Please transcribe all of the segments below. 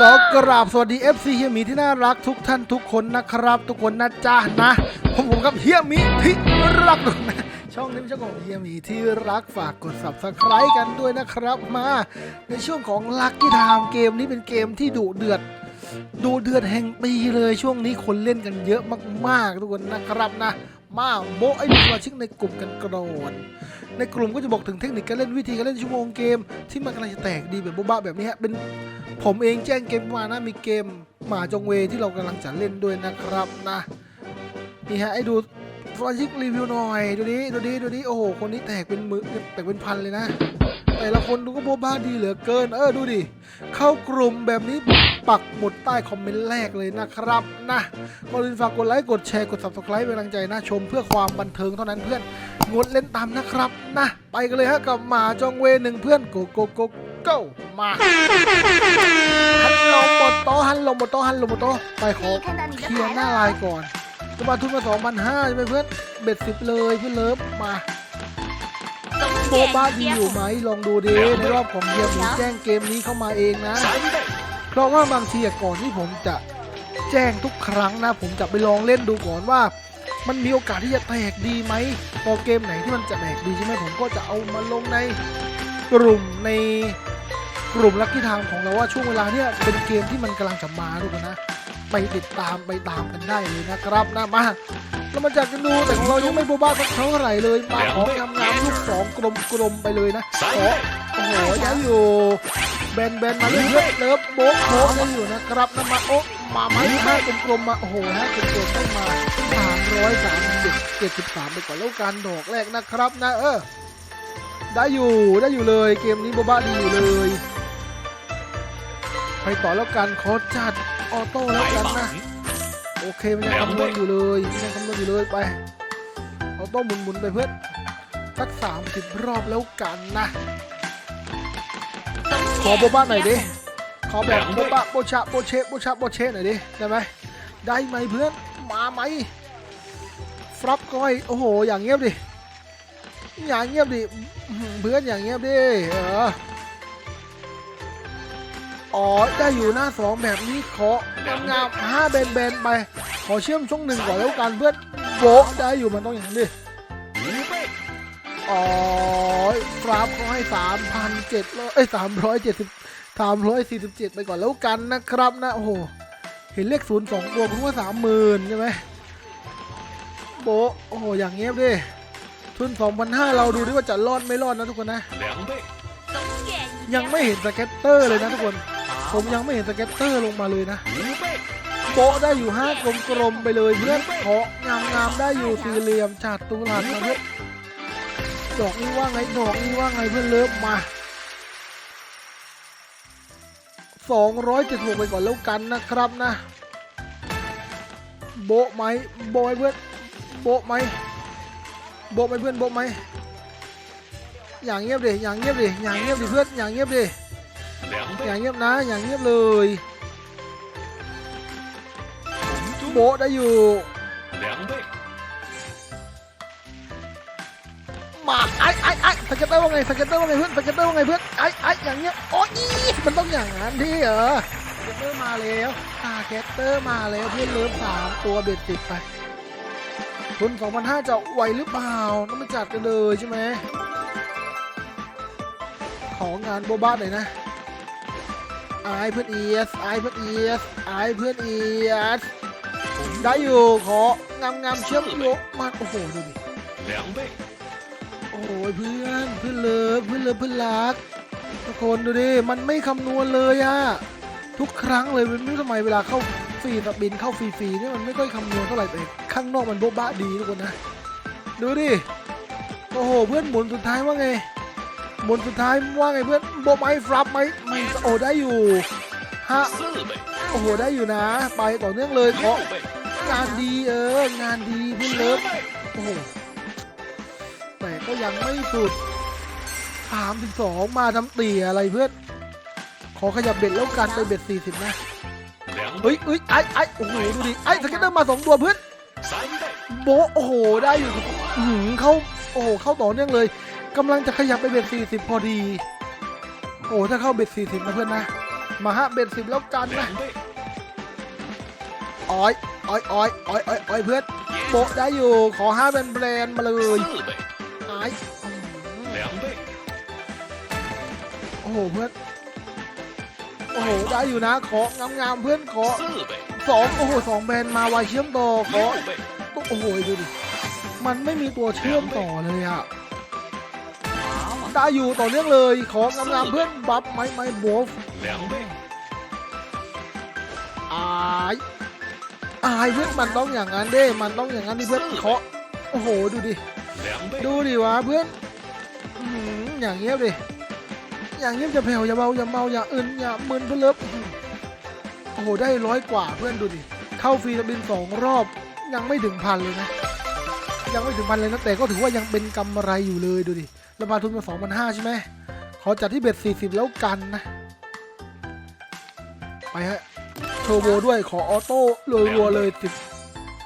ก็กราบสวัสดี FC เฮียหมีที่น่ารักทุกท่านทุกคนนะครับ ทุกคนนะจ๊ะนะผมผมกับเฮียหมีที่รักนะช่องนี้ช่องของเฮียหมีที่รักฝากกด subscribe กันด้วยนะครับมาในช่วงของลั c กี้ i ามเกมนี้เป็นเกมที่ดุเดือดดูเดือดแห่งปีเลยช่วงนี้คนเล่นกันเยอะมากๆทุกคนนะครับนะ มาโบไอ้ดูสมาชิกในกลุ่มกันก่อนในกลุ่มก็จะบอกถึงเทคนิคการเล่นวิธีการเล่นชั่วโมงเกม ที่มันกำลังจะแตกดีแบบโบ๊ะๆแบบนี้ฮะเป็นผมเองแจ้งเกมมานะมีเกมหมาจงเวที่เรากำลังจะเล่นด้วยนะครับนะนี่ฮะไอ้ดูสมาชิกรีวิวหน่อยดูดิดูดิดูดิโอ้โหคนนี้แตกเป็นหมือแตกเป็นพันเลยนะ แต่ละคนดูก็โบบ้าดีเหลือเกิน เออดูดิเข้ากลุ่มแบบนี้ ปักหมุดใต้คอมเมนต์แรกเลยนะครับนะก่อนอื่นฝากกดไลค์กดแชร์กด subscribe เป็นกำลังใจนะชมเพื่อความบันเทิงเท่านั้นเพื่อนงดเล่นตามนะครับนะไปกันเลยฮะกับหมาจองเวหนึ่งเพื่อนโกโกโกโก้มาฮัลโหลหมดโตฮัลโหลหมดโตฮัลโหลหมดโตไปขอเคลียร์หน้าลายก่อนจะมาทุนมาสองพันห้าใช่ไหมเพื่อนเบ็ดสิบเลยเพื่อนเลิฟมาโบบ้าดีอยู่ไหมลองดูดิในรอบของเดียมแจ้งเกมนี้เข้ามาเองนะ ราะว่าบางทีอะก่อนที่ผมจะแจ้งทุกครั้งนะ ผมจะไปลองเล่นดูก่อนว่า มันมีโอกาสที่จะแตกดีไหมพอเกมไหนที่มันจะแตกดีใช่ไหมผมก็จะเอามาลงในกลุ่มในกลุ่มลัคกี้ทางของเราว่าช่วงเวลาเนี้ยเป็นเกมที่มันกำลังจะมาทุกคนนะ ไปติดตามไปตามกันได้เลยนะครับนะมาเรามาจากกันดูแต่ของเรายังไม่โบะบ้าสักเท่าไหร่เลยมาของงามๆลูกสองกลมๆไปเลยนะขอโอ้โหยังอยู่ แบนแบนมาเรื่อยๆเลิฟโบ๊ะโบ๊ะได้อยู่นะครับนะมาโอ๊ะมาไม้ห้ากลมๆมาโอ้โหห้ากลมๆได้มาสามร้อยสามสิบเจ็ดสิบสามไปก่อนแล้วกันดอกแรกนะครับนะเออได้อยู่ได้อยู่เลยเกมนี้โบบ้าดีอยู่เลย ไปต่อแล้วกันขอจัดออโต้แล้วกันนะโอเคมันยังคำนวณอยู่เลยมันยังคำนวณอยู่เลยไปออโต้หมุนๆไปเพื่อนสักสามสิบรอบแล้วกันนะ ขอโบะบ้าหน่อยดิ ขอแบบโบะบ้าโบชะโบเชะโบชะโบเชะหน่อยดิ ได้ไหมได้ไหมเพื่อน มาไหมฟรับก้อยโอ้โห อย่างเงียบดิ อย่างเงียบดิอื้อหือเพื่อนอย่างเงียบดิ เอออ๋อได้อยู่หน้าสองแบบนี้ของามๆห้าเบนเบนๆไป ขอเชื่อมช่องหนึ่งก่อนแล้วกันเพื่อนโบะได้อยู่มันต้องอย่างนั้นดิ อ๋อฟราฟเขาให้สามพันเจ็ดร้อยเอ้ยสามร้อยเจ็ดสิบสามร้อยสี่สิบเจ็ดไปก่อนแล้วกันนะครับนะ โอ้โห เห็นเลขศูนย์สองตัวผมว่าสามหมื่นใช่ไหมโบโอ้โห อย่างเงี้ยบดิทุนสองพันห้าเราดูดิว่าจะรอดไม่รอดนะทุกคนนะ ยังไม่เห็นสเก็ตเตอร์เลยนะทุกคน ผมยังไม่เห็นสเก็ตเตอร์ลงมาเลยนะโปได้อยู่ห้ากลมๆไปเลยเพื่อนเคาะงามๆได้อยู่สี่เหลี่ยมจัดตุลาดนะเพื่อน ดอกนี้ว่าไงดอกนี้ว่าไงเพื่อนเลิฟมาสองร้อยเจ็ดหกไปก่อนแล้วกันนะครับนะ โบไหมโบไหมเพื่อนโบไหมโบไหมเพื่อนโบไหมอย่างเงียบดิอย่างเงียบดิอย่างเงียบดิเพื่อนอย่างเงียบดิอย่างเงียบนะอย่างเงียบเลยโบได้อยู่ มาไอ้ไอ้ไอ้สเก็ตเตอร์ว่าไงสเก็ตเตอร์ว่าไงเพื่อนสเก็ตเตอร์ว่าไงเพื่อนไอ้ไอ้อย่างเงี้ยโอ้ยมันต้องอย่างนั้นดิเหรอสเก็ตเตอร์มาแล้วสเก็ตเตอร์มาแล้วเพื่อนเลิฟสามตัวเบ็ดติดไปทุน2,500จะไหวหรือเปล่าต้องมาจัดกันเลยใช่ไหมของานโบบ้าหน่อยนะไอเพื่อนเอสไอเพื่อนเอสไอเพื่อนเอสได้อยู่ของามงามเชื่อมโยงมาโอ้โหดูดิโอ้ยเพื่อนเพื่อนเลิฟเพื่อนเลิฟเพื่อนรักทุกคนดูดิมันไม่คำนวณเลยอะทุกครั้งเลยมันไม่รู้ทำไมเวลาเข้าฟรีสบินเข้าฟรีๆเนี่ยมันไม่ค่อยคำนวณเท่าไหร่แต่ข้างนอกมันโบ๊ะบ้าดีทุกคนนะดูดิโอ้โหเพื่อนหมุนสุดท้ายว่าไงหมุนสุดท้ายว่าไงเพื่อนโบ๊ะไหมฟรับไหมไม่โอ้ได้อยู่ฮะโอ้โหได้อยู่นะ ไปต่อเนื่องเลยของานดีเอองานดีเพื่อนเลิฟโอ้โห ม่ก็ยังไม่สุดสามสิบสองมาทำเตี่ยอะไรเพื่อน ขอขยับเบ็ดแล้วกันไปเบ็ดสี่สิบนะเฮ้ยเฮ้ยไอ้ไอ้โอ้โหดูดิไอ้สเก็ตเตอร์มาสองตัวเพื่อนโบโอ้โหได้อยู่หืมเข้าโอ้โหเข้าต่อเนื่องเลยกำลังจะขยับไปเบ็ดสี่สิบพอดี โอ้ถ้าเข้าเบ็ดสี่สิบนะเพื่อนนะ มาฮะเบ็ดสิบแล้วกันนะอ้อยอ้อยอ้อยอ้อยอ้อยเพื่อนโบได้อยู่ขอห้าแบนแบรนด์มาเลยาย โอ้โหเพื่อนโอ้โหได้อยู่นะของามๆเพื่อนขอสองโอ้โหสองแบนมาไวเชื่อมต่อขอโอ้โหดูดิมันไม่มีตัวเชื่อมต่อเลยอะได้อยู่ต่อเนื่องเลยของงามๆเพื่อนบัฟไม้ไม้บอฟอายอายเพื่อนมันต้องอย่างนั้นเด้ มันต้องอย่างนั้นดิเพื่อนขอโอ้โหดูดิ ดูดิวะเพื่อนอย่างเงี้ยบดิ อย่างเงี้ยบจะแผ่วอย่าเบาอย่าเมาอย่าอื่นอย่ามึนเพื่อนเลิฟโอ้โหได้ร้อยกว่าเพื่อนดูดิ เข้าฟรีตะบินสองรอบยังไม่ถึงพันเลยนะ ยังไม่ถึงพันเลยนะแต่ก็ถือว่ายังเป็นกำไรอยู่เลยดูดิรามาทุนมาสองพันห้าใช่ไหมขอจัดที่เบ็ดสี่สิบแล้วกันนะ ไปฮะเทร์โบด้วยขอออโต้รัวๆเลยสิบ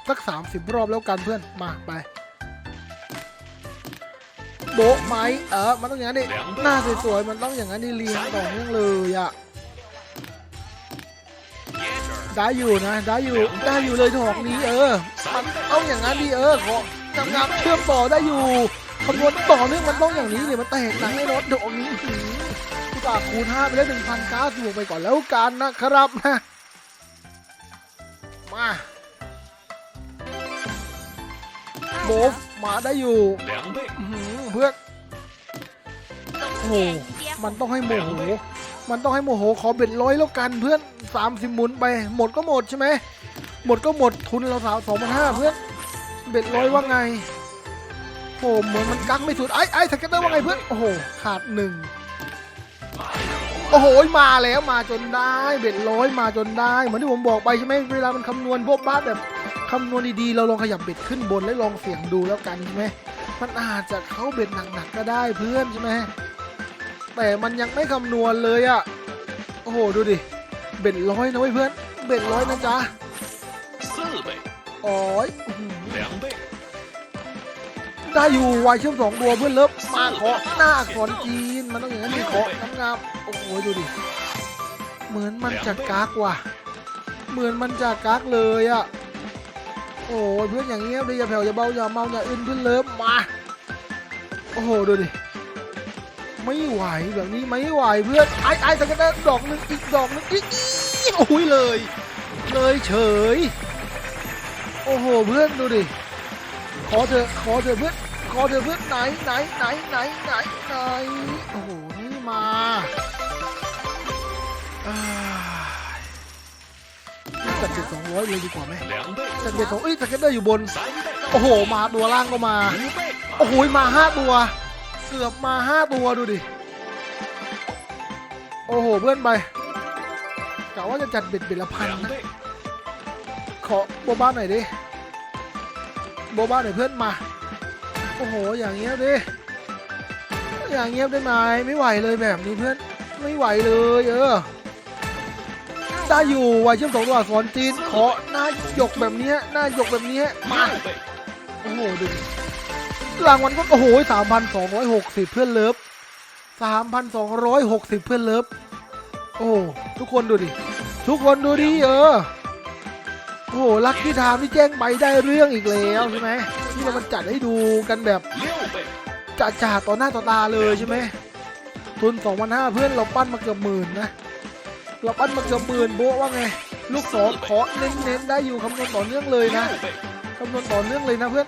สักสามสิบรอบแล้วกันเพื่อนมาไป โบะไหมเออมันต้องอย่างนั้นดิหน้าสวยๆมันต้องอย่างนั้นดิเรียงต่อเนื่องเลยอะได้อยู่นะได้อยู่ได้อยู่เลยดอกนี้เออมันต้องอย่างนั้นดิเออของามๆเชื่อมต่อได้อยู่คำนวณต่อเนื่องมันต้องอย่างนี้เลยมันแตกหนังไอ้รถดอกนี้อื้อหือที่ปากคูณห้าไปแล้วหนึ่งพันก้าสูไปก่อนแล้วกันนะครับนะมาโบฟมาได้อยู่两倍，อื้อหือ เพื่อนโอ้โหมันต้องให้โมโห มันต้องให้โมโหขอเบ็ดร้อยแล้วกันเพื่อนสามสิบหมุนไป หมดก็หมดใช่ไหมหมดก็หมดทุนเราสาวสองพันห้าเพื่อนเบ็ดร้อยว่าไงโอ้เหมือนมันกักไม่สุดไอ้ไอ้สเก็ตเตอร์ว่าไงเพื่อนโอ้โหขาดหนึ่งโอ้โหมาแล้วมาจนได้เบ็ดร้อยมาจนได้เหมือนที่ผมบอกไปใช่ไหมเวลามันคำนวณพวกบ้าแบบคำนวณดีๆเราลองขยับเบ็ดขึ้นบนแล้วลองเสี่ยงดูแล้วกันใช่ไหม มันอาจจะเข้าเบ็ดหนักๆก็ได้เพื่อนใช่ไหมแต่มันยังไม่คำนวณเลยอะ่ะ โอ้โหดูดิ เบ็ดร้อยนะเว้ยเพื่อน เบ็ดร้อยนะจ๊ะอ๋อยได้อยู่วายเชื่อมสองตัวเพื่อนเลิฟมาขอหน้าขอนจีน มันต้องอย่างนี้นขอน้ำงามโอ้โหดูดิ เหมือนมันจะกากว่ะ เหมือนมันจะกากเลยอะ่ะ โอ้ยเพื่อนอย่างเงี้ยดิอย่าแผ่วอย่าเบาอย่าเมาอย่าอึนเพื่อนเลิฟมา โอ้โหดูดิ ไม่ไหวแบบนี้ไม่ไหวเพื่อนไอ้ไอ้สักกระดอกนึงอีกดอกนึงอีกโอ้ยเลย เลยเฉย โอ้โหเพื่อนดูดิ ขอเถอะขอเถอะเพื่อนขอเถอะเพื่อนไหนไหนไหนไหนไหนไหนโอ้โหนี่มา จัดเจ็ดสองร้อยเลยดีกว่าไหมจัดเจ็ดสองเอ้ยจัดเก็ตเตอร์อยู่บน โอ้โห มาตัวล่างก็มา โอ้โห มาห้าตัว เกือบมาห้าตัวดูดิ โอ้โห เพื่อนไปกะว่าจะจัดเบ็ดเบ็ดละพันนะ ขอโบบ้าหน่อยดิ โบบ้าหน่อยเพื่อนมา โอ้โห อย่างเงี้ยดิ อย่างเงี้ยได้ไหมไม่ไหวเลยแบบนี้เพื่อน ไม่ไหวเลยเออ ได้อยู่วายเชื่อมสองตัวสอนจีนขอหน้าหยกแบบนี้หน้าหยกแบบนี้มาโอ้โหดูรางวัลก็โอ้โหสามพันสองร้อยหกสิบเพื่อนเลิฟสามพันสองร้อยหกสิบเพื่อนเลิฟโอ้ทุกคนดูดิ ทุกคนดูดิเออโอ้โหลักที่ทามที่แจ้งไปได้เรื่องอีกแล้วใช่ไหมที่เรามันจัดให้ดูกันแบบจ่าจ่าต่อหน้าต่อตาเลยใช่ไหมทุนสองพันห้าเพื่อนเราปั้นมาเกือบหมื่นนะ แล้วก็มันจะปืนโบะว่าไง ลูกศรขอเน้นๆได้อยู่คำนวณต่อเนื่องเลยนะคำนวณต่อเนื่องเลยนะเพื่อน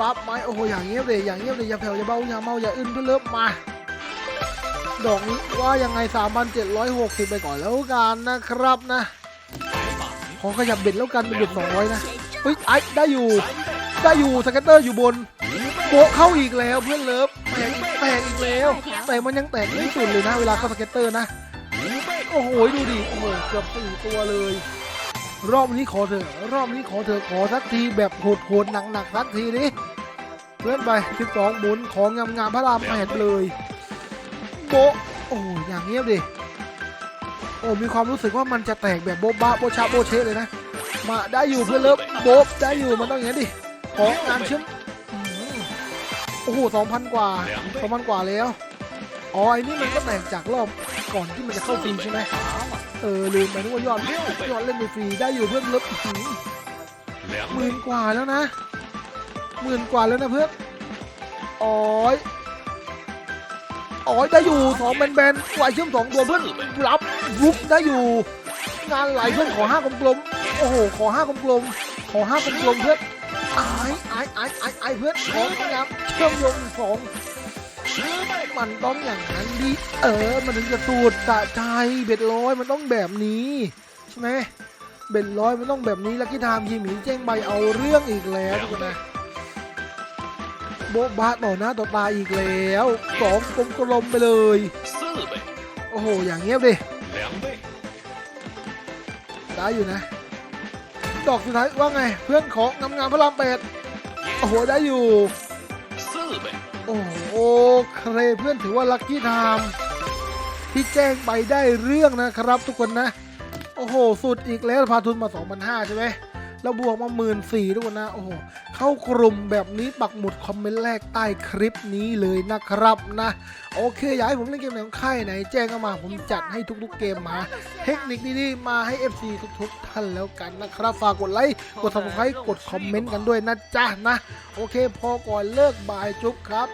รับไม้โอ้โหอย่างเงี้ยเลยอย่างเงี้ยเลยอย่าแผ่วอย่าเบาอย่าเมาอย่าอึนเพื่อเลิฟมาดอกนี้ว่ายังไงสามพันเจ็ดร้อยหกสิบไปก่อนแล้วกันนะครับนะขอขยับเบ็ดแล้วกันเป็นเบ็ดสองร้อยนะเฮ้ยไอ้ได้อยู่ ได้อยู่สเก็ตเตอร์อยู่บน โบะเข้าอีกแล้วเพื่อนเลิฟแตกอีกแตกอีกแล้ว แต่มันยังแตกไม่สุดเลยนะเวลาเข้าสเก็ตเตอร์นะ，โอ้โหดูดิโอ้โหเกือบสี่ตัวเลย รอบนี้ขอเถอะรอบนี้ขอเถอะขอสักทีแบบโหดๆหนักๆสักทีดิเพื่อนไป12หมุนของงามๆพระรามแปดเลยโบะโอ้ยอย่างเงียบดิโอ้มีความรู้สึกว่ามันจะแตกแบบโบ๊ะบ้าโบชาโบเชเลยนะ มาได้อยู่เพื่อนเลิฟโบ๊ะได้อยู่มันต้องอย่างนี้ดิของงานเชื่อม โอ้โหสองพันกว่าสองพันกว่าแล้ว อ๋อไอ้นี่มันก็แตกจากรอบก่อนที่มันจะเข้าฟรีใช่ไหมเออลืมไปนึกว่ายอดยอดเล่นฟรีได้อยู่เพื่อนลบอีกหมื่นกว่าแล้วนะหมื่นกว่าแล้วนะเพื่อนอ๋อยอ๋อได้อยู่สองแบนๆไหวเชื่อมสองตัวเพื่อนรับรุกได้อยู่ งานไหลเพื่อนขอห้ากลมกลมโอ้โหขอห้ากลมกลมขอห้ากลมกลมเพื่อน ไอ้ไอ้ไอ้ไอ้ไอ้เพื่อนของนะครับเชื่อมโยงสองมันต้องอย่างนั้นดิเออ มันถึงจะตูดตะใจเบ็ดร้อยมันต้องแบบนี้ใช่ไหมเบ็ดร้อยมันต้องแบบนี้แล้วที่ทามยีหมีแจ้งใบเอาเรื่องอีกแล้วทุกคนนะโบ๊ะบาต่อหน้าต่อตาอีกแล้วสองกลมกลมไปเลยโอ้โหอย่างเงี้ยบดิได้อยู่นะ ดอกสุดท้ายว่าไง เพื่อนของงามงามๆพระรามเป็ดโอ้โหได้อยู่四倍โอ้โหเครเพื่อนถือว่าลัคกี้ไทม์ที่แจ้งไปได้เรื่องนะครับทุกคนนะ โอ้โห สุดอีกแล้วพาทุนมา 2,500 ใช่ไหม แล้วบวกมา1 4ื่นทุกคนนะ โอ้โห เข้ากลุ่มแบบนี้ปักหมุดคอมเมนต์แรกใต้คลิปนี้เลยนะครับนะ โอเค อยากให้ผมเล่นเกมไหนของค่ายไหน แจ้งเข้ามาผมจัดให้ทุกๆเกมมา เทคนิคดีๆมาให้ FC ทุกๆท่านแล้วกันนะครับ ฝากกดไลค์ กด subscribe กดคอมเมนต์กันด้วยนะจ๊ะนะ โอเค พอก่อนเลิกบายจุ๊บครับ